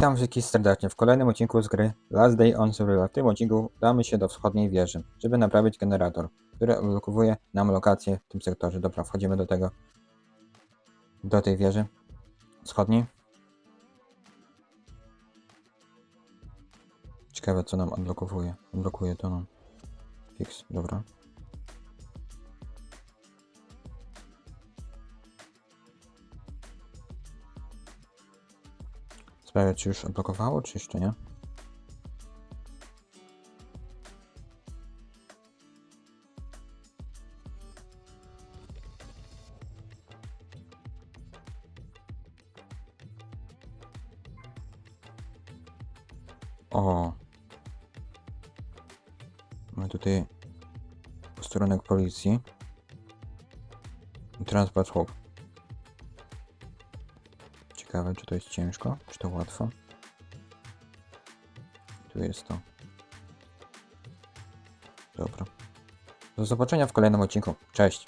Witam wszystkich serdecznie w kolejnym odcinku z gry Last Day on Survival. W tym odcinku udamy się do wschodniej wieży, żeby naprawić generator, który odblokowuje nam lokację w tym sektorze. Dobra, wchodzimy do tego, do tej wieży wschodniej. Ciekawe co nam odblokowuje. Odblokuje to nam. Fix, dobra. Sprawia czy już odblokowało, czy jeszcze nie? O. Mamy tutaj posterunek policji. Transport hub. Ciekawe, czy to jest ciężko, czy to łatwo. Tu jest to. Dobra. Do zobaczenia w kolejnym odcinku. Cześć.